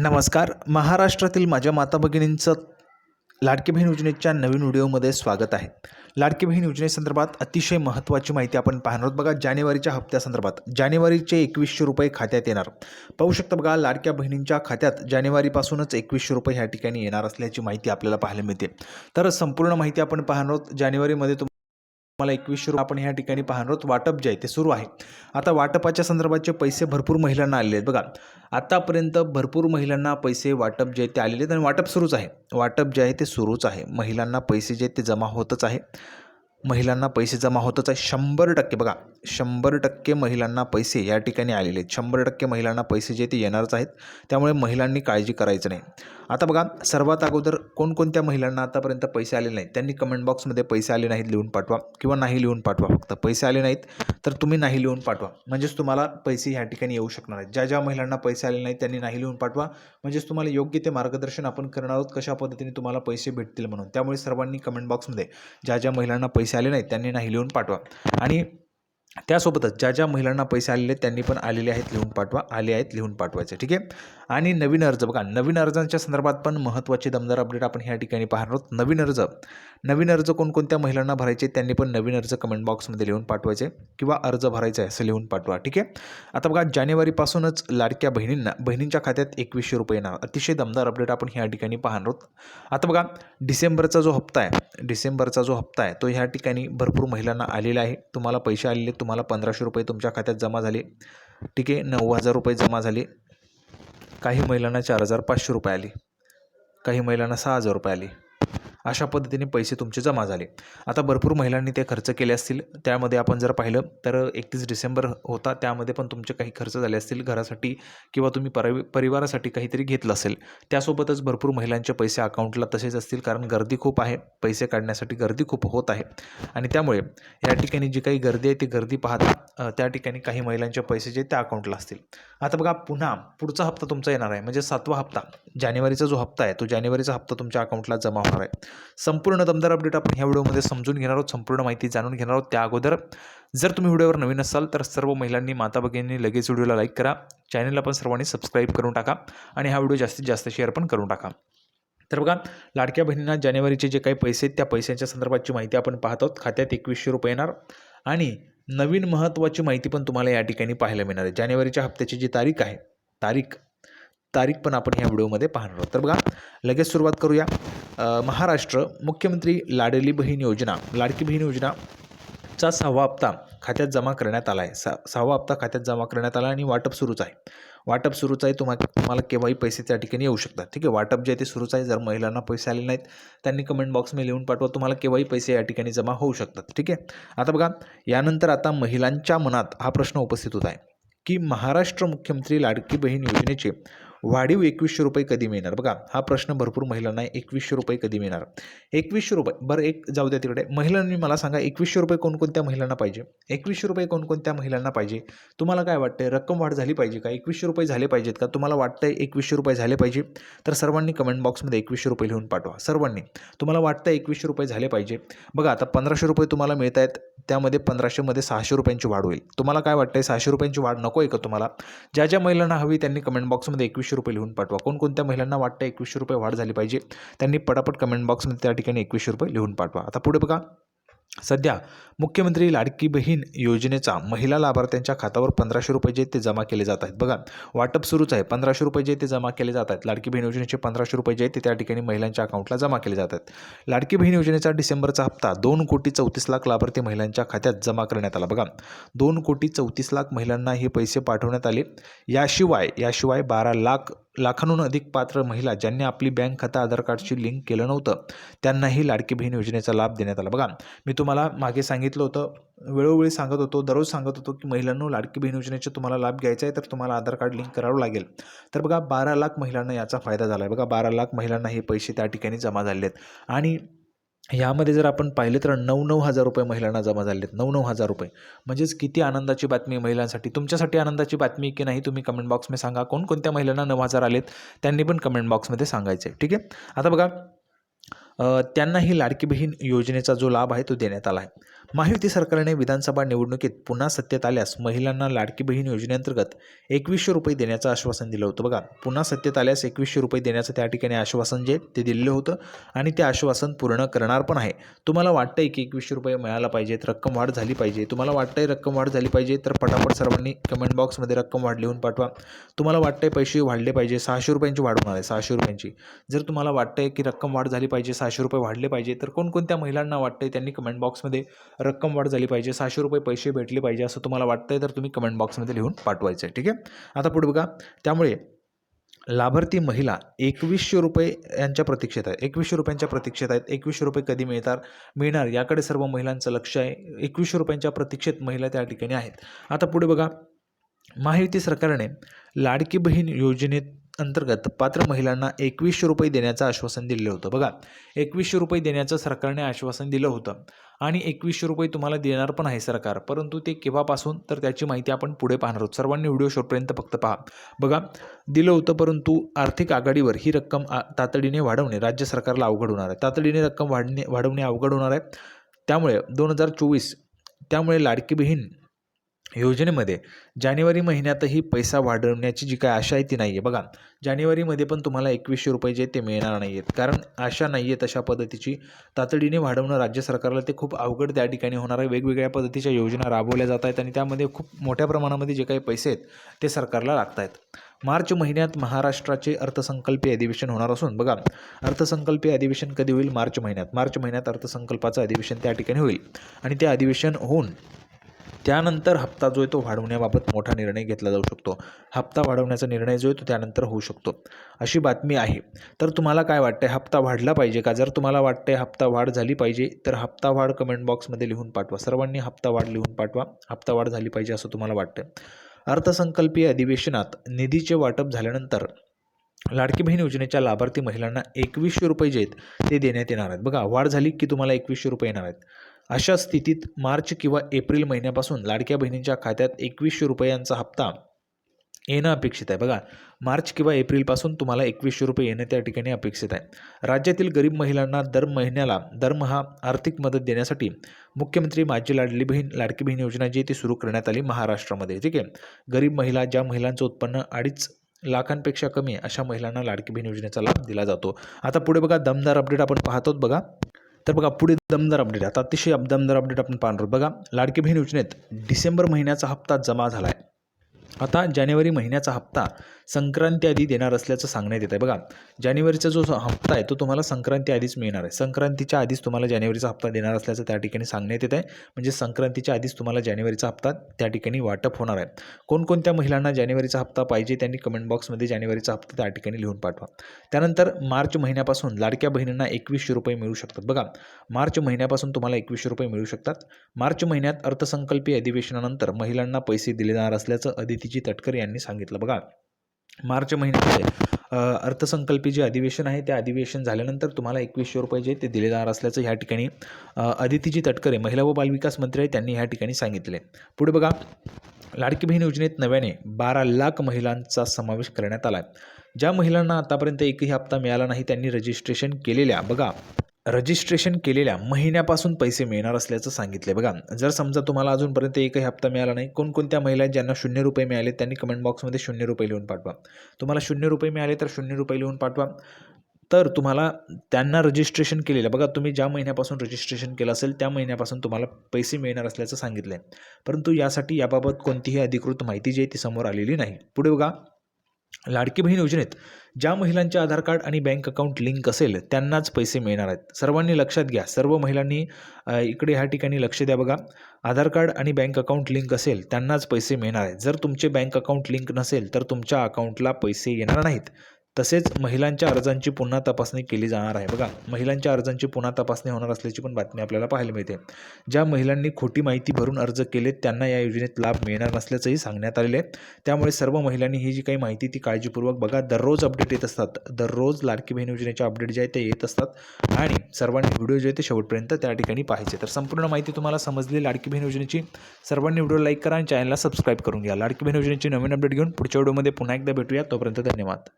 नमस्कार. महाराष्ट्रातील माझ्या माता भगिनींचं लाडकी बहीण योजनेच्या नवीन व्हिडिओमध्ये स्वागत आहे. लाडकी बहीण योजनेसंदर्भात अतिशय महत्त्वाची माहिती आपण पाहणार आहोत. बघा जानेवारीच्या हप्त्यासंदर्भात जानेवारीचे एकवीसशे रुपये खात्यात येणार. पाहू शकता बघा लाडक्या बहिणींच्या खात्यात जानेवारीपासूनच एकवीसशे रुपये ह्या ठिकाणी येणार असल्याची माहिती आपल्याला पाहायला मिळते. तर संपूर्ण माहिती आपण पाहणार आहोत. जानेवारीमध्ये तुम मला एकवीसशे रुपये आपण ह्या ठिकाणी पाहणार आहोत वाटप जे आहे ते सुरू आहे. आता वाटपाच्या संदर्भाचे पैसे भरपूर महिलांना आलेले आहेत. बघा आतापर्यंत भरपूर महिलांना पैसे वाटप जे आहे ते आलेले आहेत आणि वाटप सुरूच आहे. वाटप जे आहे ते सुरूच आहे. महिलांना पैसे जे आहेत ते जमा होतच आहे. महिलांना पैसे जमा होतच आहे. शंभर टक्के बघा शंभर टक्के महिलांना पैसे या ठिकाणी आलेले आहेत. शंभर टक्के महिलांना पैसे जे ते येणारच आहेत. त्यामुळे महिलांनी काळजी करायचं नाही. आता बघा सर्वात अगोदर कोणकोणत्या महिलांना आतापर्यंत पैसे आले नाहीत? त्यांनी कमेंट बॉक्समध्ये पैसे आले नाहीत लिहून पाठवा किंवा नाही लिहून पाठवा. फक्त पैसे आले नाहीत. तर तुम्ही नाही लिहून पाठवा. म्हणजेच तुम्हाला पैसे ह्या ठिकाणी येऊ शकणार आहेत. ज्या ज्या महिलांना पैसे आले नाहीत त्यांनी नाही लिहून पाठवा. म्हणजेच तुम्हाला योग्य ते मार्गदर्शन आपण करणार आहोत कशा पद्धतीने तुम्हाला पैसे भेटतील म्हणून. त्यामुळे सर्वांनी कमेंट बॉक्समध्ये ज्या ज्या महिलांना पैसे आले नाहीत त्यांनी नाही लिहून पाठवा. आणि त्यासोबतच ज्या ज्या महिलांना पैसे आलेले आहेत त्यांनी पण आलेले आहेत लिहून पाठवा आले आहेत लिहून पाठवायचे ठीक आहे? आणि नवीन अर्ज बघा नवीन अर्जांच्या संदर्भात पण महत्त्वाचे दमदार अपडेट आपण ह्या ठिकाणी पाहणार आहोत. नवीन अर्ज. नवीन अर्ज कोणकोणत्या महिलांना भरायचे त्यांनी पण नवीन अर्ज कमेंट बॉक्समध्ये लिहून पाठवायचे किंवा अर्ज भरायचा आहे असं लिहून पाठवा ठीक आहे? आता बघा जानेवारीपासूनच लाडक्या बहिणींना बहिणींच्या खात्यात एकवीसशे रुपये येणार. अतिशय दमदार अपडेट आपण ह्या ठिकाणी पाहणार आहोत. आता बघा डिसेंबरचा जो हप्ता आहे डिसेंबरचा जो हप्ता आहे तो ह्या ठिकाणी भरपूर महिलांना आलेला आहे. तुम्हाला पैसे आलेले तुम्हाला पंधराशे रुपये तुमच्या खात्यात जमा झाले. ठीक आहे नऊ हजार रुपये जमा झाले. काही महिलांना चार हजार पाचशे रुपये आले. काही महिलांना सहा हजार रुपये आले. अशा पद्धतीने पैसे तुमचे जमा झाले. आता भरपूर महिलांनी ते खर्च केले असतील. त्यामध्ये आपण जर पाहिलं तर एकतीस डिसेंबर होता. त्यामध्ये पण तुमचे काही खर्च झाले असतील घरासाठी किंवा तुम्ही परि परिवारासाठी काहीतरी घेतलं असेल. त्यासोबतच भरपूर महिलांचे पैसे अकाउंटला तसेच असतील कारण गर्दी खूप आहे. पैसे काढण्यासाठी गर्दी खूप होत आहे. आणि त्यामुळे या ठिकाणी जी काही गर्दी आहे ती गर्दी पाहता त्या ठिकाणी काही महिलांचे पैसे जे त्या अकाउंटला असतील. आता बघा पुन्हा पुढचा हप्ता तुमचा येणार आहे. म्हणजे सातवा हप्ता. जानेवारीचा जो हप्ता आहे तो जानेवारीचा हप्ता तुमच्या अकाउंटला जमा होणार आहे. संपूर्ण दमदार अपडेट आपण ह्या व्हिडिओमध्ये समजून घेणार आहोत संपूर्ण माहिती जाणून घेणार आहोत. त्या अगोदर जर तुम्ही व्हिडिओवर नवीन असाल तर सर्व महिलांनी माता भगिनींनी लगेच व्हिडिओला लाईक करा. चॅनलला पण सर्वांनी सबस्क्राईब करून टाका आणि हा व्हिडिओ जास्तीत जास्त शेअर पण करून टाका. तर बघा लाडक्या बहिणींना जानेवारीचे जे काही पैसे आहेत त्या पैशांच्या संदर्भातची माहिती आपण पाहत आहोत. खात्यात एकवीसशे रुपये येणार. आणि नवीन महत्त्वाची माहिती पण तुम्हाला या ठिकाणी पाहायला मिळणार आहे. जानेवारीच्या हप्त्याची जी तारीख आहे तारीख तारीख पण आपण ह्या व्हिडिओमध्ये पाहणार आहोत. तर बघा लगेच सुरुवात करूया. महाराष्ट्र मुख्यमंत्री लाडली बहीण योजना. लाडकी बहीण योजना चा सहावा हप्ता खात्यात जमा करण्यात आला आहे सा सहावा हप्ता खात्यात जमा करण्यात आला आणि वाटप सुरूच आहे. वाटप सुरूच आहे तुम्हा तुम्हाला केव्हाही पैसे त्या ठिकाणी येऊ शकतात. ठीक आहे वाटप जे आहे ते सुरूच आहे. जर महिलांना पैसे आले नाहीत त्यांनी कमेंट बॉक्समध्ये लिहून पाठवा. तुम्हाला केव्हाही पैसे या ठिकाणी जमा होऊ शकतात. ठीक आहे? आता बघा यानंतर आता महिलांच्या मनात हा प्रश्न उपस्थित होत आहे की महाराष्ट्र मुख्यमंत्री लाडकी बहीण योजनेचे वाढीव एकवीसशे रुपये कधी मिळणार? बघा हा प्रश्न भरपूर महिलांना आहे एकवीसशे रुपये कधी मिळणार? एकवीसशे रुपये. बरं एक जाऊ द्या तिकडे. महिलांनी मला सांगा एकवीसशे रुपये कोणकोणत्या महिलांना पाहिजे? एकवीसशे रुपये कोणकोणत्या महिलांना पाहिजे? तुम्हाला काय वाटतंय? रक्कम वाढ झाली पाहिजे का? एकवीसशे रुपये झाले पाहिजेत का? तुम्हाला वाटतंय एकवीसशे रुपये झाले पाहिजे? तर सर्वांनी कमेंट बॉक्समध्ये एकवीसशे रुपये लिहून पाठवा. सर्वांनी. तुम्हाला वाटतं एकवीसशे रुपये झाले पाहिजे? बघा आता पंधराशे रुपये तुम्हाला मिळत आहेत त्यामध्ये पंधराशेमध्ये सहाशे रुपयांची वाढ होईल. तुम्हाला काय वाटतंय? सहाशे रुपयांची वाढ नको आहे का तुम्हाला? ज्या ज्या महिलांना हवी त्यांनी कमेंट बॉक्समध्ये एकवीसशे रुपये लिहून पाठवा. कोणकोणत्या महिलांना वाटतं एकवीसशे रुपये वाढ झाली पाहिजे? त्यांनी पटापट कमेंट बॉक्समध्ये त्या ठिकाणी एकवीसशे रुपये लिहून पाठवा. आता पुढे बघा. सध्या मुख्यमंत्री लाडकी बहीण योजनेचा महिला लाभार्थ्यांच्या खात्यावर पंधराशे रुपये जे ते जमा केले जात आहेत. बघा वाटप सुरूच आहे. पंधराशे रुपये जे ते जमा केले जात आहेत. लाडकी बहीण योजनेचे पंधराशे रुपये जे ते त्या ठिकाणी महिलांच्या अकाउंटला जमा केले जात आहेत. लाडकी बहीण योजनेचा डिसेंबरचा हप्ता दोन कोटी चौतीस लाख लाभार्थी महिलांच्या खात्यात जमा करण्यात आला. बघा दोन कोटी चौतीस लाख महिलांना हे पैसे पाठवण्यात आले. याशिवाय याशिवाय बारा लाख लाखांहून अधिक पात्र महिला ज्यांनी आपली बँक खातं आधार कार्डशी लिंक केलं नव्हतं त्यांनाही लाडकी बहीण योजनेचा लाभ देण्यात आला. बघा मी तुम्हाला मागे सांगितलं होतं वेळोवेळी सांगत होतो दररोज सांगत होतो की महिलांनो लाडकी बहीण योजनेचे तुम्हाला लाभ घ्यायचा आहे तर तुम्हाला आधार कार्ड लिंक करावं लागेल. तर बघा बारा लाख महिलांना याचा फायदा झाला आहे बघा बारा लाख महिलांना हे पैसे त्या ठिकाणी जमा झाले आहेत. आणि यामध्ये जर आपण पाहिलं तर नऊ नऊ हजार रुपये महिलांना जमा झाले आहेत. नऊ नऊ हजार रुपये. म्हणजेच किती आनंदाची बातमी महिलांसाठी. तुमच्यासाठी आनंदाची बातमी की नाही तुम्ही कमेंट बॉक्समध्ये सांगा. कोणकोणत्या महिलांना नऊ हजार आलेत त्यांनी पण कमेंट बॉक्समध्ये सांगायचे ठीक आहे? आता बघा त्यांना ही लाडकी बहीण योजनेचा जो लाभ आहे तो देण्यात आला आहे. महायुती सरकारने विधानसभा निवडणुकीत पुन्हा सत्तेत आल्यास महिलांना लाडकी बहीण योजनेअंतर्गत एकवीसशे रुपये देण्याचं आश्वासन दिलं होतं. बघा पुन्हा सत्तेत आल्यास एकवीसशे रुपये देण्याचं त्या ठिकाणी आश्वासन जे ते दिलेलं होतं आणि ते आश्वासन पूर्ण करणार पण आहे. तुम्हाला वाटतंय की एकवीसशे रुपये मिळायला पाहिजेत रक्कम वाढ झाली पाहिजे. तुम्हाला वाटतंय रक्कम वाढ झाली पाहिजे तर पटापट सर्वांनी कमेंट बॉक्समध्ये रक्कम वाढ लिहून पाठवा. तुम्हाला वाटतंय पैसे वाढले पाहिजे सहाशे रुपयांची वाढ होणार आहे सहाशे रुपयांची. जर तुम्हाला वाटतंय की रक्कम वाढ झाली पाहिजे सहाशे रुपये वाढले पाहिजे तर कोणकोणत्या महिलांना वाटतंय त्यांनी कमेंट बॉक्समध्ये रक्कम वाढ झाली पाहिजे सहाशे रुपये पैसे भेटले पाहिजे असं तुम्हाला वाटतंय तर तुम्ही कमेंट बॉक्समध्ये लिहून पाठवायचं आहे ठीक आहे? आता पुढे बघा. त्यामुळे लाभार्थी महिला एकवीसशे रुपये यांच्या प्रतीक्षेत आहेत. एकवीसशे रुपयांच्या प्रतीक्षेत आहेत. एकवीसशे रुपये कधी मिळतात? मिळणार. याकडे सर्व महिलांचं लक्ष आहे. एकवीसशे रुपयांच्या प्रतीक्षेत महिला त्या ठिकाणी आहेत. आता पुढे बघा. महायुती सरकारने लाडकी बहीण योजनेत अंतर्गत पात्र महिलांना एकवीसशे रुपये देण्याचं आश्वासन दिलं होतं. बघा. एकवीसशे रुपये देण्याचं सरकारने आश्वासन दिलं होतं. आणि एकवीसशे रुपये तुम्हाला देणार पण आहे सरकार. परंतु ते केव्हापासून? तर त्याची माहिती आपण पुढे पाहणार आहोत. सर्वांनी व्हिडिओ शेवटपर्यंत फक्त पहा. बघा दिलं होतं परंतु आर्थिक आघाडीवर ही रक्कम तातडीने वाढवणे राज्य सरकारला अवघड होणार आहे. तातडीने रक्कम वाढणे वाढवणे अवघड होणार आहे. त्यामुळे दोन हजार चोवीस त्यामुळे लाडकी बहीण योजनेमध्ये जानेवारी महिन्यातही पैसा वाढवण्याची जी काय आशा आहे ती नाही आहे बघा जानेवारीमध्ये पण तुम्हाला एकवीसशे रुपये जे ते मिळणार नाही आहेत कारण आशा नाही आहेत अशा पद्धतीची. तातडीने वाढवणं राज्य सरकारला ते खूप अवघड त्या ठिकाणी होणार आहे. वेगवेगळ्या पद्धतीच्या योजना राबवल्या जात आहेत आणि त्यामध्ये खूप मोठ्या प्रमाणामध्ये जे काही पैसे आहेत ते सरकारला लागत आहेत. मार्च महिन्यात महाराष्ट्राचे अर्थसंकल्पीय अधिवेशन होणार असून बघा अर्थसंकल्पीय अधिवेशन कधी होईल? मार्च महिन्यात. मार्च महिन्यात अर्थसंकल्पाचं अधिवेशन त्या ठिकाणी होईल. आणि ते अधिवेशन होऊन त्यानंतर हप्ता जो आहे तो वाढवण्याबाबत मोठा निर्णय घेतला जाऊ शकतो. हप्ता वाढवण्याचा निर्णय जो आहे तो त्यानंतर होऊ शकतो. अशी बातमी आहे. तर तुम्हाला काय वाटतंय? हप्ता वाढला पाहिजे का? जर तुम्हाला वाटतंय हप्ता वाढ झाली पाहिजे तर हप्ता वाढ कमेंट बॉक्समध्ये लिहून पाठवा. सर्वांनी हप्ता वाढ लिहून पाठवा. हप्ता वाढ झाली पाहिजे असं तुम्हाला वाटतं अर्थसंकल्पीय अधिवेशनात निधीचे वाटप झाल्यानंतर लाडकी बहीण योजनेच्या लाभार्थी महिलांना एकवीसशे रुपये जे आहेत ते देण्यात येणार आहेत. बघा वाढ झाली की तुम्हाला एकवीसशे रुपये येणार आहेत. अशा स्थितीत मार्च किंवा एप्रिल महिन्यापासून लाडक्या बहिणींच्या खात्यात एकवीसशे रुपयांचा हप्ता येणं अपेक्षित आहे. बघा मार्च किंवा एप्रिलपासून तुम्हाला एकवीसशे रुपये येणं त्या ठिकाणी अपेक्षित आहे. राज्यातील गरीब महिलांना दर महिन्याला दरमहा आर्थिक मदत देण्यासाठी मुख्यमंत्री माझी लाडली बहीण लाडकी बहीण योजना जी ती सुरू करण्यात आली महाराष्ट्रामध्ये. ठीक आहे? गरीब महिला ज्या महिलांचं उत्पन्न अडीच लाखांपेक्षा कमी अशा महिलांना लाडकी बहीण योजनेचा लाभ दिला जातो. आता पुढे बघा दमदार अपडेट आपण पाहतोत बघा. तर बघा पुढे दमदार अपडेट आता अतिशय दमदार अपडेट आपण पाहणार आहोत. बघा लाडकी बहीण योजनेत डिसेंबर महिन्याचा हप्ता जमा झाला आहे आता जानेवारी महिन्याचा हप्ता संक्रांती आधी देणार असल्याचं सांगण्यात येत आहे बघा जानेवारीचा जो हप्ता आहे तो तुम्हाला संक्रांती आधीच मिळणार आहे. संक्रांतीच्या आधीच तुम्हाला जानेवारीचा हप्ता देणार असल्याचं त्या ठिकाणी सांगण्यात येत आहे म्हणजे संक्रांतीच्या आधीच तुम्हाला जानेवारीचा हप्ता त्या ठिकाणी वाटप होणार आहे. कोणकोणत्या महिलांना जानेवारीचा हप्ता पाहिजे त्यांनी कमेंट बॉक्समध्ये जानेवारीचा हप्ता त्या ठिकाणी लिहून पाठवा. त्यानंतर मार्च महिन्यापासून लाडक्या बहिणींना एकवीसशे रुपये मिळू शकतात. बघा मार्च महिन्यापासून तुम्हाला एकवीसशे रुपये मिळू शकतात. मार्च महिन्यात अर्थसंकल्पीय अधिवेशनानंतर महिलांना पैसे दिले जाणार असल्याचं अदितीजी तटकर यांनी सांगितलं. बघा मार्च महिन्यामध्ये अर्थसंकल्पी अर्थसंकल्पीय जे अधिवेशन आहे ते अधिवेशन झाल्यानंतर तुम्हाला एकवीसशे रुपये जे ते दिले जाणार असल्याचं ह्या ठिकाणी अ, अदितीजी तटकरे महिला व बालविकास मंत्री आहे त्यांनी ह्या ठिकाणी सांगितले. पुढे बघा लाडकी बहीण योजनेत नव्याने बारा लाख महिलांचा समावेश करण्यात आला आहे ज्या महिलांना आतापर्यंत एकही हप्ता मिळाला नाही त्यांनी रजिस्ट्रेशन केलेल्या बघा रजिस्ट्रेशन केलेल्या महिन्यापासून पैसे मिळणार असल्याचं सांगितलं बघा जर समजा तुम्हाला अजूनपर्यंत एकही हप्ता मिळाला नाही कोणकोणत्या महिला आहेत ज्यांना शून्य रुपये मिळाले त्यांनी कमेंट बॉक्समध्ये शून्य रुपये लिहून पाठवा. तुम्हाला शून्य रुपये मिळाले तर शून्य रुपये लिहून पाठवा. तर तुम्हाला त्यांना रजिस्ट्रेशन केलेलं बघा तुम्ही ज्या महिन्यापासून रजिस्ट्रेशन केलं असेल त्या महिन्यापासून तुम्हाला पैसे मिळणार असल्याचं सांगितलं आहे परंतु यासाठी याबाबत कोणतीही अधिकृत माहिती जी आहे ती समोर आलेली नाही. पुढे बघा लाडकी बहीण योजनेत ज्या महिलांचे आधार कार्ड आणि बँक अकाउंट लिंक असेल त्यांनाच पैसे मिळणार आहेत. सर्वांनी लक्षात घ्या सर्व महिलांनी इकडे ह्या ठिकाणी लक्ष द्या बघा. आधार कार्ड आणि बँक अकाउंट लिंक असेल त्यांनाच पैसे मिळणार आहेत. जर तुमचे बँक अकाउंट लिंक नसेल तर तुमच्या अकाउंटला पैसे येणार नाहीत. तसेच महिलांच्या अर्जांची पुन्हा तपासणी केली जाणार आहे. बघा महिलांच्या अर्जांची पुन्हा तपासणी होणार असल्याची पण बातमी आपल्याला पाहायला मिळते. ज्या महिलांनी खोटी माहिती भरून अर्ज केले त्यांना या योजनेत लाभ मिळणार नसल्याचंही सांगण्यात आलेलं आहे. त्यामुळे सर्व महिलांनी ही जी काही माहिती ती काळजीपूर्वक बघा. दररोज अपडेट येत असतात. दररोज लाडकी बहीण योजनेचे अपडेट जे आहेत ते येत असतात. आणि सर्वांनी व्हिडिओ जे आहे ते शेवटपर्यंत त्या ठिकाणी पाहायचे. तर संपूर्ण माहिती तुम्हाला समजली. लाडकी बहीण योजनेची सर्वांनी व्हिडिओ लाईक करा आणि चॅनलला सबस्क्राईब करून घ्या. लाडकी बहीण योजनेची नवीन अपडेट घेऊन पुढच्या व्हिडिओमध्ये पुन्हा एकदा भेटूया. तोपर्यंत धन्यवाद.